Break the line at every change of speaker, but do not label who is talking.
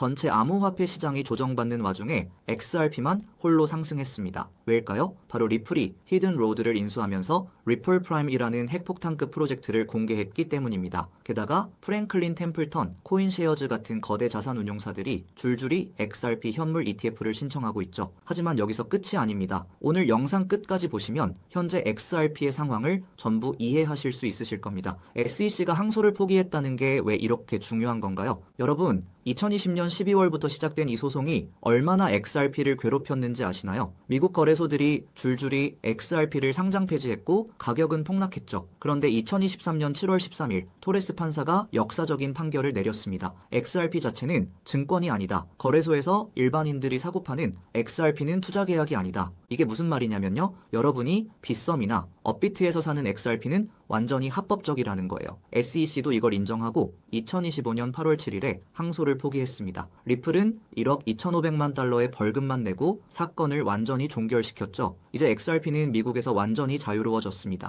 전체 암호화폐 시장이 조정받는 와중에 XRP만 홀로 상승했습니다. 왜일까요? 바로 리플이 히든 로드를 인수하면서 리플 프라임이라는 핵폭탄급 프로젝트를 공개했기 때문입니다. 게다가 프랭클린 템플턴, 코인쉐어즈 같은 거대 자산 운용사들이 줄줄이 XRP 현물 ETF를 신청하고 있죠. 하지만 여기서 끝이 아닙니다. 오늘 영상 끝까지 보시면 현재 XRP의 상황을 전부 이해하실 수 있으실 겁니다. SEC가 항소를 포기했다는 게 왜 이렇게 중요한 건가요? 여러분, 2020년 12월부터 시작된 이 소송이 얼마나 XRP를 괴롭혔는지 아시나요? 미국 거래소들이 줄줄이 XRP를 상장 폐지했고 가격은 폭락했죠. 그런데 2023년 7월 13일 토레스 판사가 역사적인 판결을 내렸습니다. XRP 자체는 증권이 아니다. 거래소에서 일반인들이 사고 파는 XRP는 투자 계약이 아니다. 이게 무슨 말이냐면요. 여러분이 빗썸이나 업비트에서 사는 XRP는 완전히 합법적이라는 거예요. SEC도 이걸 인정하고 2025년 8월 7일에 항소를 포기했습니다. 리플은 1억 2,500만 달러의 벌금만 내고 사건을 완전히 종결시켰죠. 이제 XRP는 미국에서 완전히 자유로워졌습니다.